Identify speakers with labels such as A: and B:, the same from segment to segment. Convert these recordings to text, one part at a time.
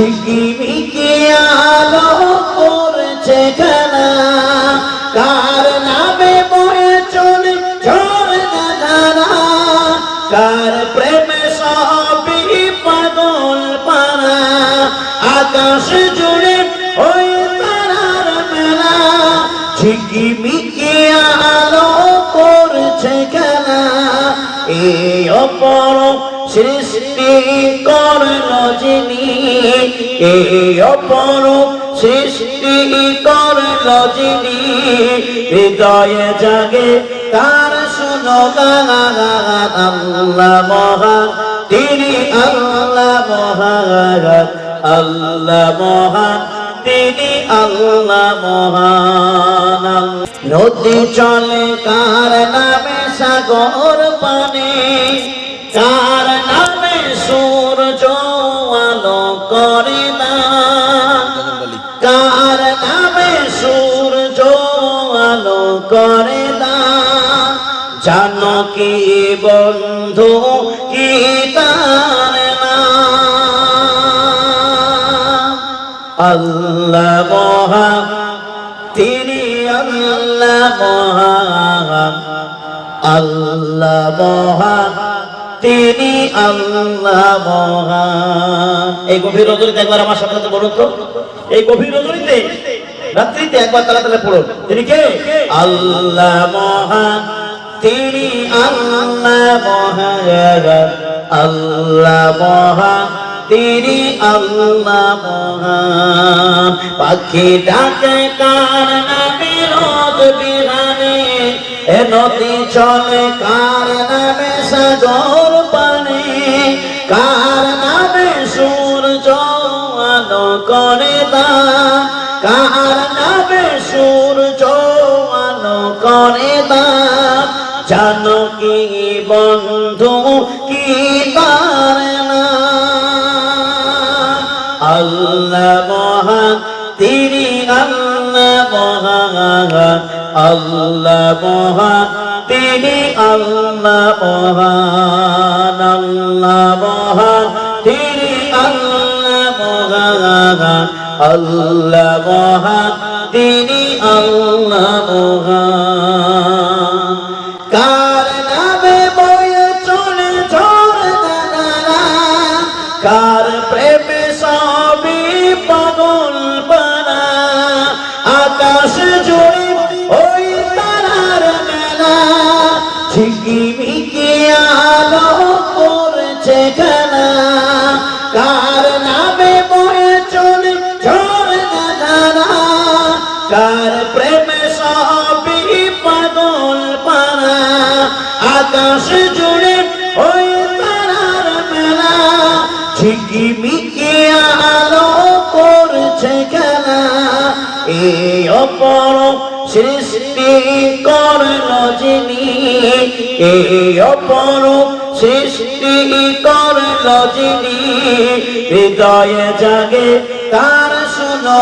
A: ঝিকিমিকি আলো করছে খেলা। কার নামে বয়ে চলে ঝর্ণা ধারা কার প্রেমে সবই পাগল পারা। আকাশ জুড়ে ওই তারার মেলা। ঝিকিমিকি আলো করছে খেলা। এই অপর সৃষ্টি করল যিনি এই সৃষ্টি করল হৃদয়ে জাগে তার শুনো আল্লাহ মহান, তিনি আল্লাহ মহান আল্লাহ মহান, তিনি আল্লাহ মহান নদী চলে কার নামে সাগর পানে কি বন্ধু কি তার আল্লাহ মহান, তিনি আল্লাহ মহান। আল্লাহ মহান, তিনি আল্লাহ মহান। এই গভীর রজনীতে একবার আমার সাথে বলুন তো। এই গভীর রজনীতে, রাত্রিতে একবার তালা তাহলে পড়ুন। তিনি কে? আল্লাহ মহান। তিনি আল্লাহ মহান আল্লাহ মহান। তিনি আল্লাহ মহান। পাখি ডাকে, কার নামে রোদ বিহানে? এ নদী চলে, কার নামে সাগর পানে? কার নামে সূর্য আলো করে দান কার নামে সূর্য জানো কি বন্ধু কি তার নাম আল্লাহ মহান, তিনি আল্লাহ মহান আল্লাহ মহান, তিনি আল্লাহ মহান আল্লাহ মহান, তিনি আল্লাহ মহান আল্লাহ মহান, তিনি আল্লাহ কার প্রেমে সবই পাগল পানা আকাশ জুড়ে ওই তারার মেলা। ঝিকিমিকি আলো করছে খেলা কার নামে বয়ে চলে ঝড় ধারা? কার প্রেমে সবই পাগল পানা আকাশ জুড়ে ঝিকিমিকি আলো করছে খেলা। এই অপর সৃষ্টি করল যিনি। এই অপর সৃষ্টি করল যিনি। হৃদয়ে জাগে তার শুনো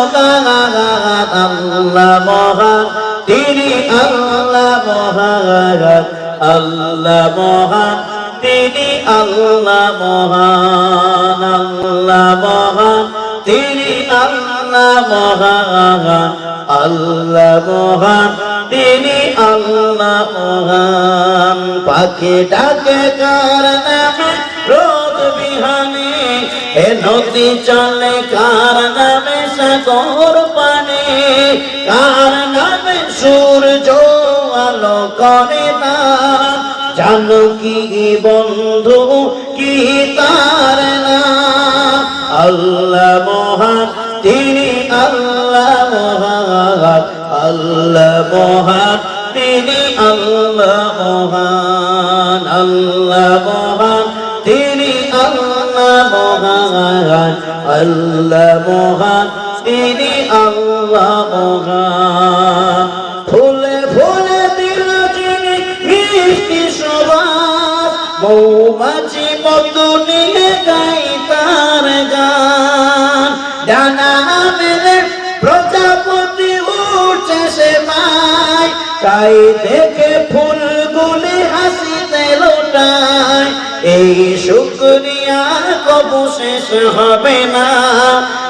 A: আল্লাহ মহান, তিনি আল্লাহ মহান আল্লাহ মহান। তিনি আল্লাহ মহান আল্লাহ মহান। তিনি আল্লাহ মহান আল্লাহ মহান। তিনি আল্লাহ মহান। পাখি ডাকে কার নামে? রোদ বিহানে, এ নদী চলে কার নামে? সাগর পানে, কার নামে? সূর্য আলো করে জানো কি বন্ধু কি তার নাম? আল্লাহ মহান, তিনি আল্লাহ মহান। আল্লাহ মহান, তিনি আল্লাহ মহান। আল্লাহ মহান, তিনি আল্লাহ মহান। আল্লাহ মহান, তিনি আল্লাহ মহান। মৌমাছি মতো নিয়ে গাই তার গান। ডানা মেলে প্রজাপতি উঠছে সে মাই। তাই দেখে ফুলগুলি হাসিতে লোটায়। এই শুক্রিয়া কবু শেষ হবে না।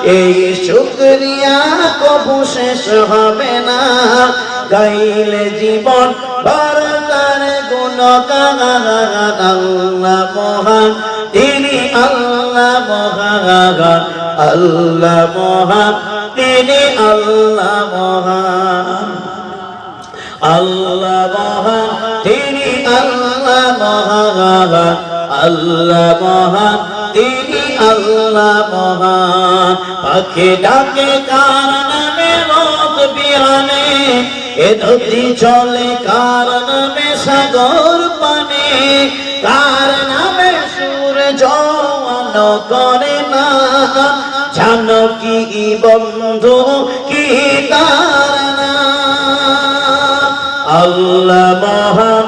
A: এই শুক্রিয়া কবু শেষ হবে না। গাইলে জীবন গুণগান আল্লাহ মহান তিনি আল্লাহ মহান আল্লাহ মহান। তিনি আল্লাহ মহান। আল্লাহ মহান। তিনি আল্লাহ মহান আল্লাহ মহান। তিনি আল্লাহ মহান। পাখি ডাকে কার নামে রোদ বিহানে এ নদী চলে কার নামে সাগর পানে? কার নামে সূর্য করে না? জানো কি বন্ধু, কি তার আল্লাহ মহান,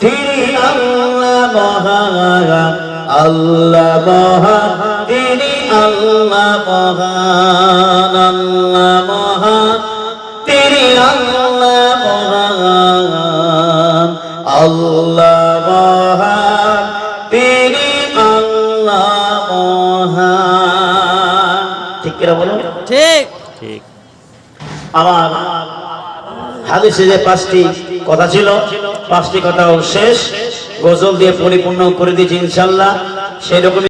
A: তিনি আল্লাহ মহান। আল্লাহ মহান, তিনি আল্লাহ মহান। আল্লাহ মহান।
B: ঠিক
C: ঠিক।
A: আমার হাদিসে যে পাঁচটি কথা ছিল পাঁচটি কথাও শেষ গজল দিয়ে পরিপূর্ণ করে দিয়েছি ইনশাল্লাহ সেই রকম